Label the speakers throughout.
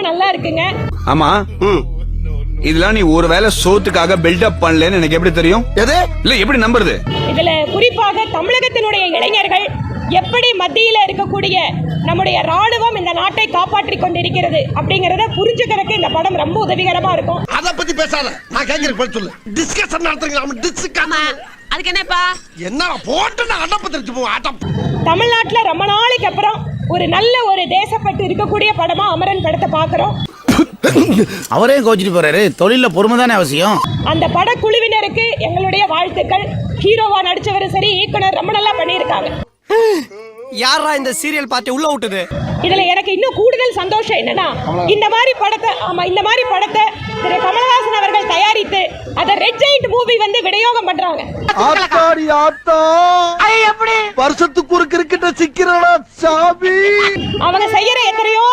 Speaker 1: நல்லா இருக்குங்க.
Speaker 2: ஆமா. இதெல்லாம் நீ ஒருவேளை சோத்துக்காக பில்டப் பண்ணலன்னு எனக்கு எப்படி தெரியும்?
Speaker 3: எது?
Speaker 2: இல்ல எப்படி நம்புறது?
Speaker 1: இதுல குறிப்பாக தமிழகத்தினுடைய இளைஞர்கள் எப்படி மத்தியில இருக்கக்கூடிய நம்முடைய ராணுவம் இந்த நாட்டை காப்பாற்றி கொண்டிருக்கிறது அப்படிங்கறத புரிஞ்சுக்கிறதுக்கு இந்த படம் ரொம்ப உதவிகரமா இருக்கும்.
Speaker 3: அத பத்தி பேசாத. நான் கேக்குறேன் சொல்லு. டிஸ்கஷன் நடத்துறீங்க டிஸ்கஷன்
Speaker 4: அதுக்கு என்னப்பா?
Speaker 3: என்ன போட்டு நான் அடப்பு தெரிஞ்சு போவோம் அடம்.
Speaker 1: தமிழ்நாட்டுல ரொம்ப நாளைக்கு அப்புறம் ஒரு நல்ல ஒரு தேசப்பட்டு இருக்கக்கூடிய படமா அமரன் படத்தை பார்க்கிறோம்.
Speaker 5: அவரே கோச்சிட்டு போறாரு. தொழில பொறுமை தானே அவசியம்.
Speaker 1: அந்த படக்குழுவினருக்கு எங்களுடைய வாழ்த்துக்கள். ஹீரோவா நடிச்சவரும் சரி இயக்குனர் ரொம்ப நல்லா பண்ணியிருக்காங்க.
Speaker 6: யாரா இந்த சீரியல் பார்ட்டி உள்ள விட்டது?
Speaker 1: இதுல எனக்கு இன்னும் கூடுதல் சந்தோஷம் என்னன்னா இந்த மாதிரி படத்தை ஆமா இந்த மாதிரி படத்தை திரு கமலஹாசன் அவர்கள் தயாரித்து அதை ரெட் ஜெயிண்ட் மூவி வந்து விநியோகம் பண்றாங்க.
Speaker 3: ஆத்தாடி ஆத்தா. எப்படி? வருஷத்துக்கு ஒரு கிரிக்கெட்ட சிக்கிறடா சாமி.
Speaker 1: அவங்க செய்யற எத்தனையோ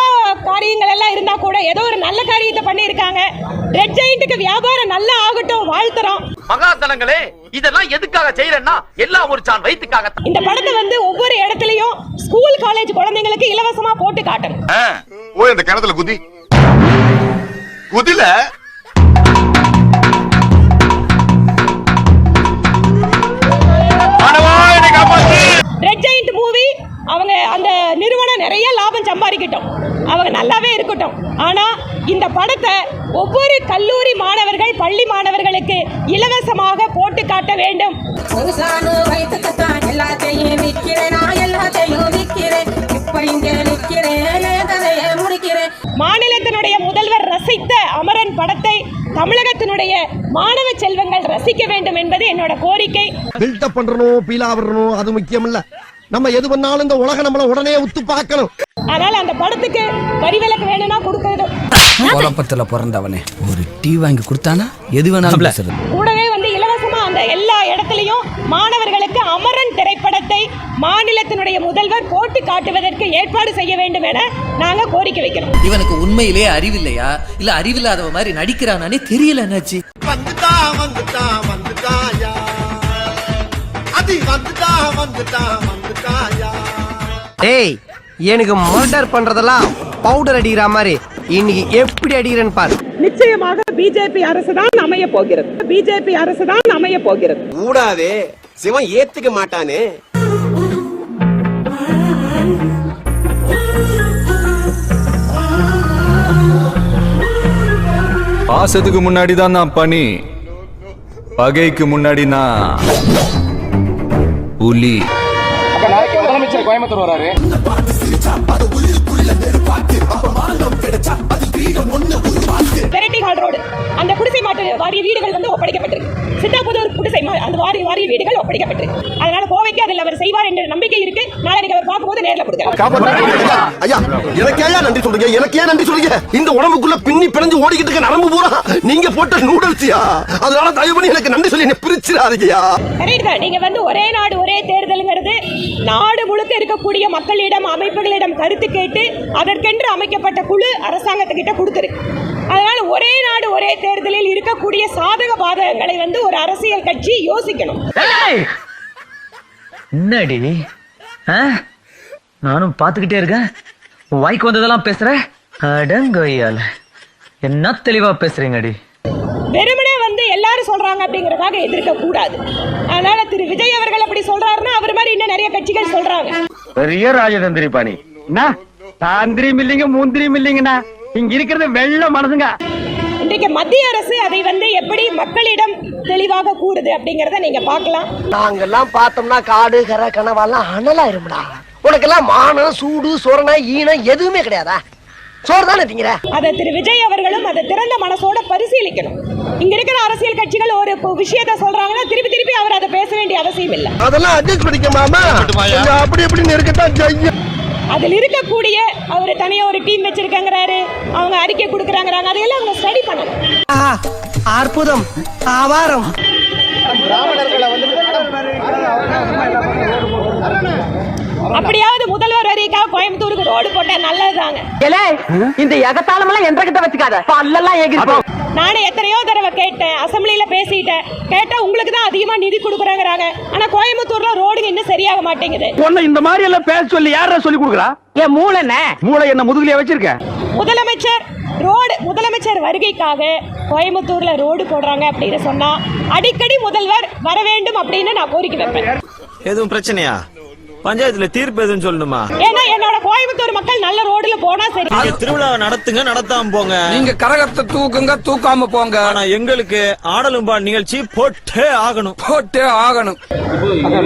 Speaker 1: காரியங்கள் எல்லாம் இருந்தா கூட ஏதோ ஒரு நல்ல காரியத்தை பண்ணியிருக்காங்க. ரெட் ஜெயிண்ட்டுக்கு வியாபாரம் நல்லா ஆகட்டும் வாழ்த்துறோம்.
Speaker 7: மகாதனங்களே இதெல்லாம் எதுக்காக செய்யறேன்னா எல்லாம் ஒரு சான் வயிற்றுக்காக
Speaker 1: இந்த படத்தை வந்து ஒவ்வொரு இடத்துலயும் ஸ்கூல் காலேஜ் குழந்தைங்களுக்கு இலவசமா போட்டு காட்டணும்.
Speaker 8: போய் அந்த கிணத்துல குதி. குதில?
Speaker 1: ரெட் ஜெயிண்ட் மூவி அவங்க அந்த நிறுவனம் நிறைய லாபம் சம்பாதிக்கட்டும். அவங்க நல்லாவே இருக்கட்டும். ஆனா இந்த படத்தை ஒவ்வொரு கல்லூரி மாணவர்கள் பள்ளி மாணவர்களுக்கு இலவசமாக போட்டு காட்ட வேண்டும். தமிழகத்தினுடைய மாணவ செல்வங்கள் ரசிக்க வேண்டும் என்பது என்னோட கோரிக்கை.
Speaker 3: பில்டப் பண்றணும் பீலா விடணும் அது முக்கியம் இல்ல நம்ம எது பண்ணாலும் இந்த உலக நம்மள உடனே உத்து பார்க்கணும்.
Speaker 1: அதனால அந்த படத்துக்கு வரி விலக்கு வேணும்னா கொடுக்கறது.
Speaker 6: குழப்பத்துல பிறந்தவனே ஒரு டீ வாங்கி கொடுத்தானா? எது வேணாலும் பேசுறது.
Speaker 1: கூடவே வந்து இலவசமா அந்த எல்லா இடத்துலயும் மாணவர்களுக்கு அமரன் திரைப்படத்தை மாநிலத்தினுடைய முதல்வர் போட்டு காட்டுவதற்கு ஏற்பாடு செய்ய வேண்டும் என நாங்க கோரிக்கை வைக்கிறோம்.
Speaker 9: இவனுக்கு உண்மையிலேயே அறிவில்லையா? இல்ல அறிவில்லாதவ மாதிரி நடிக்கிறானே தெரியல என்னாச்சு
Speaker 3: வந்துட்டா வந்துட்டா வந்துட்டாயா? அது வந்துட்டா வந்துட்டா வந்துட்டாயா?
Speaker 6: டேய் எனக்கு மர்டர் பண்றதெல்லாம் பவுடர் அடிக்கிற மாதிரி இன்னைக்கு எப்படி அடிக்கிறேன்னு பாரு.
Speaker 1: நிச்சயமாக பிஜேபி அரசு தான் அமைய போகிறது. பிஜேபி அரசு தான் அமைய போகிறது.
Speaker 10: கூடாதே சிவன் ஏத்துக்க மாட்டானே.
Speaker 2: பாசத்துக்கு முன்னாடி தான் நான் பனி. பகைக்கு முன்னாடி நான் புலி.
Speaker 1: வெரைட்டி வாரிய வீடுகள் வந்து ஒப்படைக்கப்பட்டிருக்கு. சித்தாபுதூர் குடிசை மா- அந்த வாரிய வாரிய வீடுகள் ஒப்படைக்கப்பட்டிருக்கு. அதனால கோவைக்கு அதில் அவர் செய்வார் என்ற நம்பிக்கை இருக்கு. நாளைக்கு அவர் பார்க்கும்போது நேர்ல கொடுக்கிறார்
Speaker 3: ஐயா எனக்கு ஏன் நன்றி சொல்றீங்க? எனக்கு ஏன் நன்றி சொல்றீங்க? இந்த உடம்புக்குள்ள பின்னி பிணைஞ்சு ஓடிக்கிட்டு இருக்க நரம்பு பூரா நீங்க போட்ட நூடுல்ஸ்யா? அதனால தயவு பண்ணி எனக்கு நன்றி சொல்லி என்ன பிரிச்சிடாதீங்கயா
Speaker 1: கரெக்ட் தான் நீங்க வந்து ஒரே நாடு ஒரே தேர்தலுங்கிறது நாடு முழுக்க இருக்கக்கூடிய மக்களிடம் அமைப்புகளிடம் கருத்து கேட்டு அதற்கென்று அமைக்கப்பட்ட குழு அரசாங்கத்துக்கிட்ட கொடுத்துருக்கு. அதனால ஒரே நாடு ஒரே தேர்தலில் இருக்கக்கூடிய சாதக பாதகங்களை வந்து ஒரு அரசியல் கட்சி யோசிக்கணும்.
Speaker 9: என்னடி? நானும் பாத்துக்கிட்டே இருக்கேன். வாய்க்கு வந்ததெல்லாம் பேசுற? அடங்கொய்யால என்ன தெளிவா பேசுறீங்கடி?
Speaker 1: வெறுமனே வந்து எல்லாரும் சொல்றாங்க அப்படிங்கறதுக்காக எதிர்க்க கூடாது. அதனால திரு விஜய் அவர்கள் அப்படி சொல்றாருன்னா அவர் மாதிரி இன்னும் நிறைய கட்சிகள் சொல்றாங்க.
Speaker 7: பெரிய ராஜதந்திரி பாணி. தாந்திரியும் இல்லைங்க முந்திரியும் இல்லைங்கண்ணா இங்க இருக்கிறது வெள்ள மனசுங்க.
Speaker 1: இன்றைக்கு மத்திய அரசு அதை வந்து எப்படி மக்களிடம் தெளிவாக கூறுது அப்படிங்கறத நீங்க பார்க்கலாம்.
Speaker 6: நாங்கெல்லாம் பார்த்தோம்னா காடு கரை கனவாலாம் அனலாயிரும்டா உனக்கெல்லாம் மானம் சூடு சொரணை ஈனம் எதுவுமே கிடையாதா? சோறு தானே திங்கிற?
Speaker 1: அதை திரு விஜய் அவர்களும் அதை திறந்த மனசோட பரிசீலிக்கணும். இங்க இருக்கிற அரசியல் கட்சிகள் ஒரு விஷயத்த சொல்றாங்கன்னா திருப்பி திருப்பி அவர் அதை பேச வேண்டிய அவசியம் இல்லை.
Speaker 3: அதெல்லாம் அட்ஜஸ்ட் பண்ணிக்க மாமா அப்படி இப்படி இருக்கத்தான் செய்யும்.
Speaker 1: அதில் இருக்கக்கூடிய அவர் தனியா ஒரு டீம் வச்சிருக்கங்கிறாரு. அவங்க அறிக்கை கொடுக்குறாங்கிறாங்க. அதையெல்லாம் அவங்க ஸ்டடி பண்ணணும்.
Speaker 6: அற்புதம். ஆவாரம்.
Speaker 1: அப்படியாவது முதல்வர் வரைக்காக கோயம்புத்தூருக்கு ரோடு போட்டா நல்லதுதாங்க
Speaker 6: இந்த எகத்தாளம் எல்லாம் என்ற கிட்ட வச்சுக்காத. பல்லெல்லாம் எகிரி
Speaker 1: நானே எத்தனையோ தடவை கேட்டேன் அசம்பிளியில பேசிட்டேன். கேட்டா உங்களுக்கு தான் அதிகமா நிதி கொடுக்குறாங்கிறாங்க. ஆனா கோயம்புத்தூர்ல ரோடுங்க இன்னும் சரியாக மாட்டேங்குது.
Speaker 7: உன்னை இந்த மாதிரி எல்லாம் பேச சொல்லி யாரா சொல்லி கொடுக்குறா?
Speaker 6: என் மூளை என்ன
Speaker 7: மூளை என்ன முதுகுலயே வச்சிருக்க?
Speaker 1: முதலமைச்சர் ரோடு முதலமைச்சர் வருகைக்காக கோயம்புத்தூர்ல ரோடு போடுறாங்க அப்படின்னு சொன்னா அடிக்கடி முதல்வர் வர வேண்டும் அப்படின்னு நான் கோரிக்கை வைப்பேன்.
Speaker 10: எதுவும் பிரச்சனையா? பஞ்சாயத்துல தீர்ப்பு எதுவும் சொல்லணுமா?
Speaker 1: ஏன்னா என்னோட கோயம்புத்தூர் மக்கள் நல்ல ரோடுல போனா சரி.
Speaker 10: திருவிழாவை நடத்துங்க நடத்தாம போங்க.
Speaker 2: நீங்க கரகத்தை தூக்குங்க தூக்காம போங்க.
Speaker 10: ஆனா எங்களுக்கு ஆடலும்பா நிகழ்ச்சி போட்டே ஆகணும்.
Speaker 2: போட்டே ஆகணும்.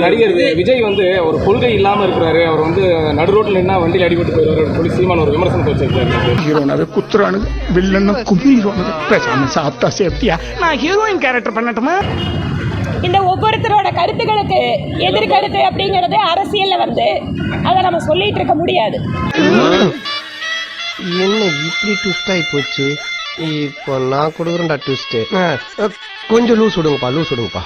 Speaker 7: நடிகர் விஜய் வந்து ஒரு கொள்கை இல்லாம இருக்கிறாரு. அவர் வந்து நடு ரோட்ல நின்னா வண்டியில் அடிபட்டு போயிருவாரு சொல்லி சீமான் ஒரு விமர்சனத்தை வச்சிருக்காரு.
Speaker 5: ஹீரோனாவே குத்துறானுங்க வில்லன்னு கும்பிடுவானுங்க பேசாம சாப்பிட்டா சேஃப்டியா? நான் ஹீரோயின் கேரக்டர் பண்ணட்டுமா?
Speaker 1: இந்த ஒவ்வொருத்தரோட கருத்துக்களுக்கு எதிர்கருத்து அப்படிங்கறது அரசியல்ல வந்து அதை நம்ம சொல்லிட்டு இருக்க முடியாது.
Speaker 6: என்ன இப்படி ட்விஸ்ட் ஆகி போச்சு? இப்போ நான் கொடுக்குறேன்டா ட்விஸ்ட் கொஞ்சம் லூஸ் விடுங்கப்பா லூஸ் விடுங்கப்பா.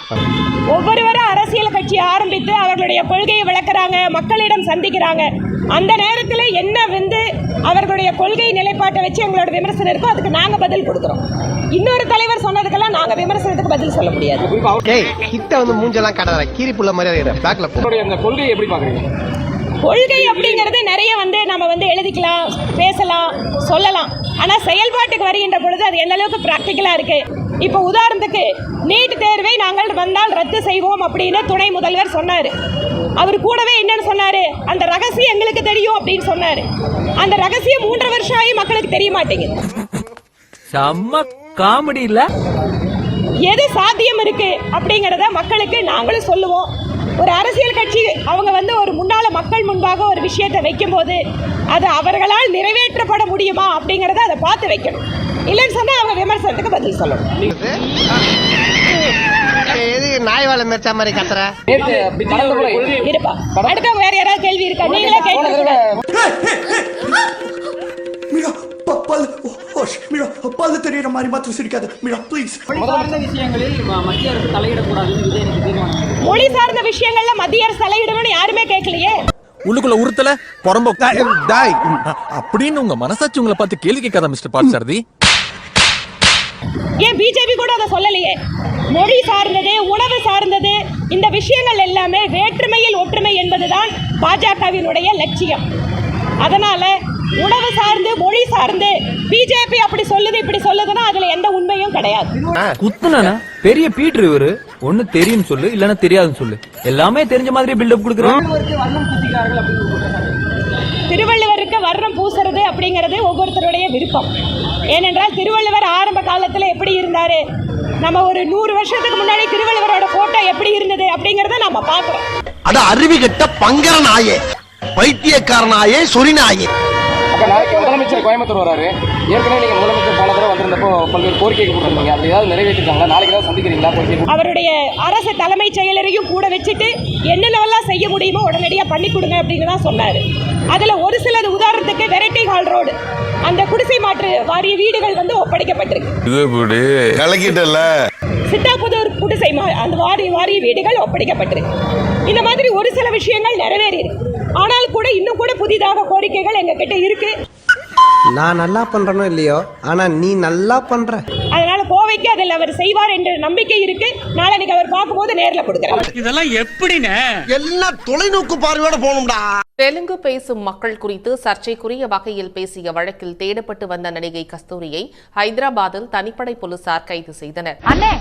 Speaker 1: ஒவ்வொருவரும் அரசியல் கட்சி ஆரம்பித்து அவர்களுடைய கொள்கையை விளக்குறாங்க மக்களிடம் சந்திக்கிறாங்க. அந்த நேரத்தில் என்ன வந்து அவர்களுடைய கொள்கை நிலைப்பாட்டை வச்சு எங்களோட விமர்சனம் இருக்கோ அதுக்கு நாங்கள் பதில் கொடுக்குறோம். இன்னொரு தலைவர் சொன்னதுக்கெல்லாம் நாங்கள் விமர்சனத்துக்கு பதில் சொல்ல முடியாது.
Speaker 6: டேய் கிட்ட வந்து மூஞ்செல்லாம் காட்டாத கீரி புள்ள மாதிரி பேக்ல
Speaker 7: அந்த கொள்கையை எப்படி பாக்குறீங்க
Speaker 1: கொள்கை அப்படிங்கிறது நிறைய வந்து நம்ம வந்து எழுதிக்கலாம் பேசலாம் சொல்லலாம். ஆனால் செயல்பாட்டுக்கு வருகின்ற பொழுது அது எந்த அளவுக்கு ப்ராக்டிக்கலாக இருக்கு? இப்போ உதாரணத்துக்கு நீட் தேர்வை நாங்கள் வந்தால் ரத்து செய்வோம் அப்படின்னு துணை முதல்வர் சொன்னார். அவர் கூடவே என்னன்னு சொன்னாரு அந்த ரகசியம் எங்களுக்கு தெரியும் அப்படின்னு சொன்னாரு. அந்த ரகசியம் மூன்று வருஷம் ஆகி மக்களுக்கு தெரிய மாட்டேங்குது.
Speaker 9: செம்ம காமெடி இல்ல?
Speaker 1: எது சாத்தியம் இருக்கு அப்படிங்கிறத மக்களுக்கு நாங்களும் சொல்லுவோம். ஒரு அரசியல் கட்சி அவங்க வந்து ஒரு முன்னால மக்கள் முன்பாக ஒரு விஷயத்தை வைக்கும்போது அது அவர்களால் நிறைவேற்றப்பட முடியுமா அப்படிங்கிறத அதை பார்த்து வைக்கணும். இல்லைன்னு சொன்னா அவங்க விமர்சனத்துக்கு பதில் சொல்லணும்.
Speaker 6: நாய் வாழை மெரிச்சா மாதிரி கத்துற?
Speaker 1: இருப்பா. அடுத்த வேற யாராவது கேள்வி இருக்கா? நீங்களே கேட்க
Speaker 3: மீரா பல் மீரா பல்லு தெரியற மாதிரி மாத்திரம் சிரிக்காத. மீரா ப்ளீஸ்
Speaker 1: மொழி சார்ந்த விஷயங்கள்ல மத்திய அரசு தலையிடணும்னு யாருமே கேட்கலையே.
Speaker 11: உள்ளுக்குள்ள உறுத்தல புறம்போ. அப்படின்னு உங்க மனசாட்சி உங்களை பார்த்து கேள்வி கேட்காத மிஸ்டர் பார்த்தசாரதி
Speaker 1: ஏன் பிஜேபி கூட அதை சொல்லலையே? மொழி சார்ந்தது உணவு சார்ந்தது இந்த விஷயங்கள் எல்லாமே வேற்றுமையில் ஒற்றுமை என்பதுதான் பாஜகவினுடைய லட்சியம். அதனால உணவு சார்ந்து மொழி சார்ந்து பிஜேபி அப்படி சொல்லுது இப்படி சொல்லுதுன்னா அதுல எந்த உண்மையும் கிடையாது.
Speaker 9: குத்துனா பெரிய பீட்ரு இவரு. ஒண்ணு தெரியும் சொல்லு இல்லன்னா தெரியாதுன்னு சொல்லு. எல்லாமே தெரிஞ்ச மாதிரி பில்டப் கொடுக்குறோம்
Speaker 1: திருவள்ளுவருக்கு வர்ணம் பூசுறது அப்படிங்கிறது ஒவ்வொருத்தருடைய விருப்பம். ஏனென்றால் திருவள்ளுவர் ஆரம்ப காலத்தில் எப்படி இருந்தாரு? நம்ம ஒரு நூறு வருஷத்துக்கு முன்னாடி திருவள்ளுவரோட போட்டோ எப்படி இருந்தது அப்படிங்கறத நம்ம பார்க்கிறோம்.
Speaker 3: அட அருவி கட்ட பங்கர நாயே பைத்தியக்கார நாயே சொறி நாயே.
Speaker 7: முதலமைச்சர் கோயம்புத்தூர் வராரு. ஏற்கனவே நீங்க முதலமைச்சர் போன வந்திருந்தப்போ பல்வேறு கோரிக்கைகள் கொடுத்துருந்தீங்க. அது ஏதாவது நிறைவேற்றிருக்காங்களா? நாளைக்கு ஏதாவது சந்திக்கிறீங்களா? கோரிக்கை
Speaker 1: அவருடைய அரசு தலைமைச் செயலரையும் கூட வச்சுட்டு என்னென்னவெல்லாம் செய்ய முடியுமோ உடனடியாக பண்ணி கொடுங்க அப்படின்னு தான் சொன்னார். அதில் ஒரு சிலது உதாரணத்துக்கு வெரைட்டி ஹால் ரோடு. அந்த குடிசை மாற்று வாரிய வீடுகள் வந்து ஒப்படைக்கப்பட்டிருக்கு.
Speaker 8: இது இப்படி கலக்கிட்டல
Speaker 1: சித்தாபுதூர் குடிசை மா அந்த வாரிய வாரிய வீடுகள் ஒப்படைக்கப்பட்டிருக்கு. இந்த மாதிரி ஒரு சில விஷயங்கள் நிறைவேறி இருக்கு ஆனால் கூட இன்னும் கூட புதிதாக கோரிக்கைகள் எங்ககிட்ட இருக்கு.
Speaker 6: நான் நல்லா பண்றனோ இல்லையோ? ஆனா நீ நல்லா பண்ற.
Speaker 1: அதனால கோவைக்கு அதில் அவர் செய்வார் என்ற நம்பிக்கை இருக்கு. நாளைக்கு அவர் பார்க்கும்போது நேரில் கொடுக்குறேன்.
Speaker 5: இதெல்லாம் எப்படின்னு
Speaker 3: எல்லாம் தொலைநோக்கு பார்வையோட போகணும்டா.
Speaker 12: தெலுங்கு பேசும் மக்கள் குறித்து சர்ச்சைக்குரிய வகையில் பேசிய வழக்கில் தேடப்பட்டு வந்த நடிகை கஸ்தூரியை ஹைதராபாத்தில் தனிப்படை போலீசார் கைது செய்தனர்.
Speaker 4: அண்ணே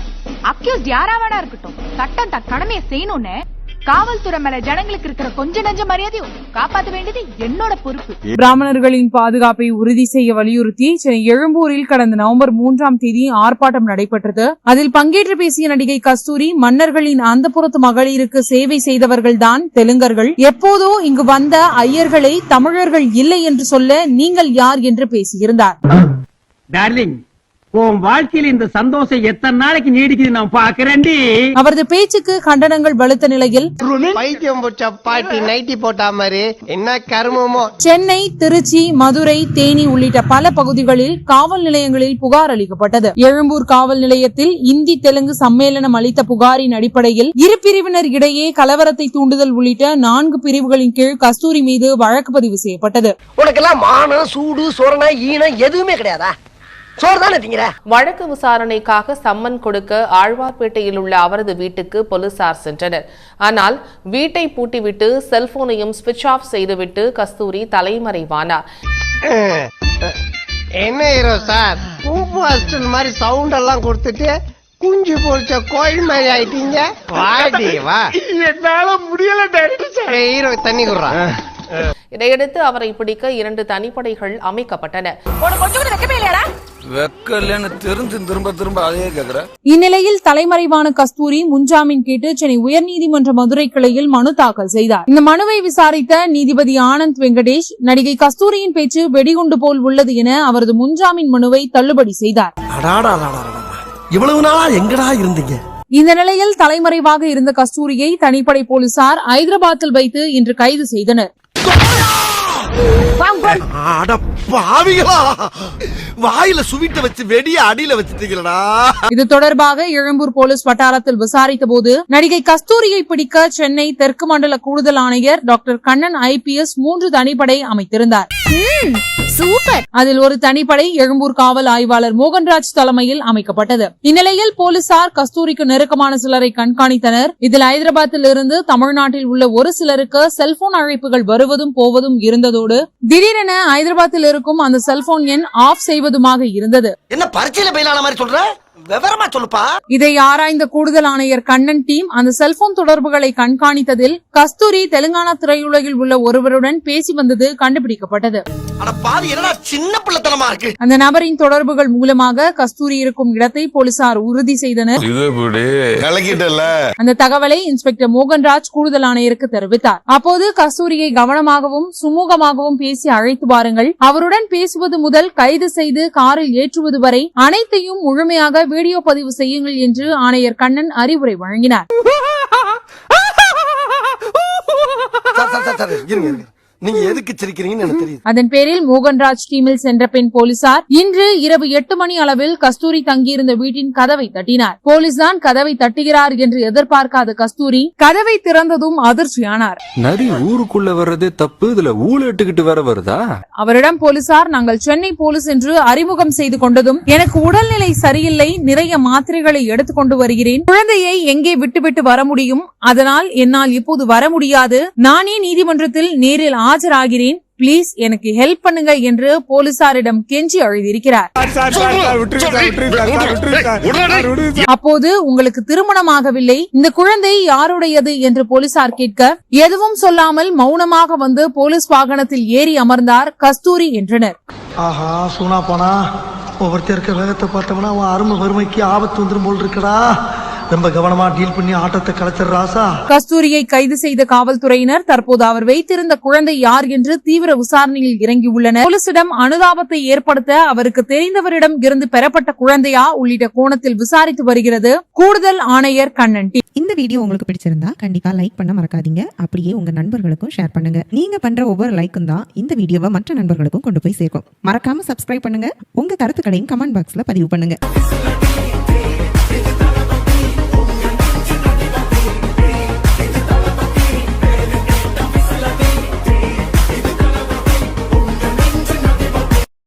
Speaker 4: அக்யூஸ்ட் யாரா வேணா இருக்கட்டும்? சட்டம் தன் கடமையை செய்யணும்னு. காவல்துறை மேல ஜனங்களுக்கு இருக்கிற கொஞ்ச நஞ்ச மரியாதையும் காப்பாத்த வேண்டியது என்னோட பொறுப்பு.
Speaker 1: பிராமணர்களின் பாதுகாப்பை உறுதி செய்ய வலியுறுத்தி சென்னை எழும்பூரில் கடந்த நவம்பர் மூன்றாம் தேதி ஆர்ப்பாட்டம் நடைபெற்றது. அதில் பங்கேற்று பேசிய நடிகை கஸ்தூரி மன்னர்களின் அந்தப்புறத்து மகளிருக்கு சேவை செய்தவர்கள்தான் தெலுங்கர்கள். எப்போதோ இங்கு வந்த ஐயர்களை தமிழர்கள் இல்லை என்று சொல்ல நீங்கள் யார் என்று பேசியிருந்தார்.
Speaker 7: டார்லிங் உன் வாழ்க்கையில இந்த சந்தோஷம் எத்தனை நாளைக்கு நீடிக்குது நான் பாக்குறேன்டி.
Speaker 1: அவரது பேச்சுக்கு கண்டனங்கள் வலுத்த நிலையில்
Speaker 6: பைத்தியம் போச்ச பாட்டி நைட்டி போட்டா மாதிரி என்ன கருமமோ.
Speaker 1: சென்னை திருச்சி மதுரை தேனி உள்ளிட்ட பல பகுதிகளில் காவல் நிலையங்களில் புகார் அளிக்கப்பட்டது. எழும்பூர் காவல் நிலையத்தில் இந்தி தெலுங்கு சம்மேளனம் அளித்த புகாரின் அடிப்படையில் இரு பிரிவினர் இடையே கலவரத்தை தூண்டுதல் உள்ளிட்ட நான்கு பிரிவுகளின் கீழ் கஸ்தூரி மீது வழக்கு பதிவு செய்யப்பட்டது.
Speaker 6: உனக்கெல்லாம் மானம் சூடு சொரணை ஈனம் எதுவுமே கிடையாதா?
Speaker 12: வழக்கு விசாரணைக்காக சம்மன் கொடுக்க ஆழ்வார்பேட்டையில் உள்ள அவரது வீட்டுக்கு போலீசார் சென்றனர். ஆனால் வீட்டை பூட்டிவிட்டு செல்போனையும் சுவிட்ச் ஆஃப் செய்துவிட்டு கஸ்தூரி தலைமறைவானார்.
Speaker 6: என்ன ஹீரோ சார்? ஹாஸ்டல் மாதிரி சவுண்ட் எல்லாம் கொடுத்துட்டு குஞ்சு பொறிச்ச கோயில் மாதிரி ஆயிட்டீங்க. வாடி வா.
Speaker 13: என்னால முடியல டைரக்டர் சார்.
Speaker 6: ஹீரோ தண்ணி குடுறா.
Speaker 12: இதையடுத்து அவரை பிடிக்க இரண்டு தனிப்படைகள் அமைக்கப்பட்டன.
Speaker 14: இந்நிலையில் தலைமறைவான கஸ்தூரி முன்ஜாமீன் கேட்டு சென்னை உயர்நீதிமன்ற மதுரை கிளையில் மனு தாக்கல் செய்தார். இந்த மனுவை விசாரித்த நீதிபதி ஆனந்த் வெங்கடேஷ் நடிகை கஸ்தூரியின் பேச்சு வெடிகுண்டு போல் உள்ளது என அவரது முன்ஜாமீன் மனுவை தள்ளுபடி செய்தார்.
Speaker 3: இவ்வளவு நாளா எங்கடா இருந்தீங்க?
Speaker 14: இந்த நிலையில் தலைமறைவாக இருந்த கஸ்தூரியை தனிப்படை போலீசார் ஐதராபாத்தில் வைத்து இன்று கைது செய்தனர்.
Speaker 3: வாயில சுவிட்ட வச்சு வெடிய அடியில வச்சுட்டீங்களடா.
Speaker 14: இது தொடர்பாக எழும்பூர் போலீஸ் வட்டாரத்தில் விசாரித்த போது நடிகை கஸ்தூரியை பிடிக்க சென்னை தெற்கு மண்டல கூடுதல் ஆணையர் டாக்டர் கண்ணன் ஐபிஎஸ் மூன்று தனிப்படை அமைத்திருந்தார்.
Speaker 15: சூப்பர்.
Speaker 14: அதில் ஒரு தனிப்படை எழும்பூர் காவல் ஆய்வாளர் மோகன்ராஜ் தலைமையில் அமைக்கப்பட்டது. இந்நிலையில் போலீசார் கஸ்தூரிக்கு நெருக்கமான சிலரை கண்காணித்தனர். இதில் ஐதராபாத்தில் இருந்து தமிழ்நாட்டில் உள்ள ஒரு சிலருக்கு செல்போன் அழைப்புகள் வருவதும் போவதும் இருந்ததோடு திடீரென ஹைதராபாத்தில் இருக்கும் அந்த செல்போன் எண் ஆஃப் செய்வதுமாக இருந்தது.
Speaker 6: என்ன பரீட்சையில பயிலான மாதிரி சொல்ற? விவரமா சொல்லுப்பா.
Speaker 14: இதை ஆராய்ந்த கூடுதல் ஆணையர் கண்ணன் டீம் அந்த செல்போன் தொடர்புகளை கண்காணித்ததில் கஸ்தூரி தெலுங்கானா திரையுலகில் உள்ள ஒருவருடன் பேசி வந்தது கண்டுபிடிக்கப்பட்டது.
Speaker 3: அட பாவி என்னடா சின்ன பிள்ளைத்தனமா இருக்கு?
Speaker 14: அந்த நபரின் தொடர்புகள் மூலமாக கஸ்தூரி இருக்கும் இடத்தை போலீசார் உறுதி செய்தனர். அந்த தகவலை இன்ஸ்பெக்டர் மோகன்ராஜ் கூடுதல் ஆணையருக்கு தெரிவித்தார். அப்போது கஸ்தூரியை கவனமாகவும் சுமூகமாகவும் பேசி அழைத்து வாருங்கள். அவருடன் பேசுவது முதல் கைது செய்து காரில் ஏற்றுவது வரை அனைத்தையும் முழுமையாக வீடியோ பதிவு செய்யுங்கள் என்று ஆணையர் கண்ணன் அறிவுரை வழங்கினார்.
Speaker 3: நீங்க எதுக்கு சிரிக்கிறீங்கன்னு எனக்கு தெரியுது.
Speaker 14: அதன் பேரில் மோகன்ராஜ் டீமில் சென்ற பெண் போலீசார் இன்று இரவு எட்டு மணி அளவில் கஸ்தூரி தங்கியிருந்த வீட்டின் கதவை தட்டினார். போலீஸ் தான் கதவை தட்டுகிறார் என்று எதிர்பார்க்காத கஸ்தூரி கதவை திறந்ததும் அதிர்ச்சியானார்.
Speaker 16: நரி ஊருக்குள்ள வர்றதே தப்பு இதுல ஊழட்டுக்கிட்டு வேற வருதா?
Speaker 14: அவரிடம் போலீசார் நாங்கள் சென்னை போலீஸ் என்று அறிமுகம் செய்து கொண்டதும் எனக்கு உடல்நிலை சரியில்லை நிறைய மாத்திரைகளை எடுத்துக்கொண்டு வருகிறேன். குழந்தையை எங்கே விட்டுவிட்டு வர முடியும்? அதனால் என்னால் இப்போது வர முடியாது. நானே நீதிமன்றத்தில் நேரில் ஆஜராகிறேன். ப்ளீஸ் எனக்கு ஹெல்ப் பண்ணுங்க என்று போலீசாரிடம் கெஞ்சி அழுதியிருக்கிறார். அப்போது உங்களுக்கு திருமணமாகவில்லை. இந்த குழந்தை யாருடையது என்று போலீசார் கேட்க எதுவும் சொல்லாமல் மௌனமாக வந்து போலீஸ் வாகனத்தில் ஏறி அமர்ந்தார் கஸ்தூரி என்றனர்.
Speaker 6: ஆஹா சூனா போனா ஒவ்வொருத்தர் இருக்க வேகத்தை பார்த்தோம்னா அவன் அருமை வறுமைக்கு ஆபத்து வந்துரும் போல் இருக்கடா. ரொம்ப கவனமா டீல் பண்ணி ஆட்டத்தை கலைச்சிடுறாசா
Speaker 14: கஸ்தூரியை கைது செய்த காவல்துறையினர் தற்போது அவர் வைத்திருந்த குழந்தை யார் என்று தீவிர விசாரணையில் இறங்கியுள்ளனர் போலீசிடம் அனுதாபத்தை ஏற்படுத்த அவருக்கு தெரிந்தவரிடம் இருந்து பெறப்பட்ட குழந்தையா உள்ளிட்ட கோணத்தில் விசாரித்து வருகிறது. கூடுதல் ஆணையர் கண்ணன் டி.
Speaker 17: இந்த வீடியோ உங்களுக்கு பிடிச்சிருந்தா கண்டிப்பா லைக் பண்ண மறக்காதீங்க. அப்படியே உங்க நண்பர்களுக்கும் ஷேர் பண்ணுங்க. நீங்க பண்ற ஒவ்வொரு லைக்கும் தான் இந்த வீடியோவை மற்ற நண்பர்களுக்கும் கொண்டு போய் சேர்க்கும். மறக்காம சப்ஸ்கிரைப் பண்ணுங்க. உங்க கருத்துக்களையும் கமெண்ட் பாக்ஸ்ல பதிவு பண்ணுங்க.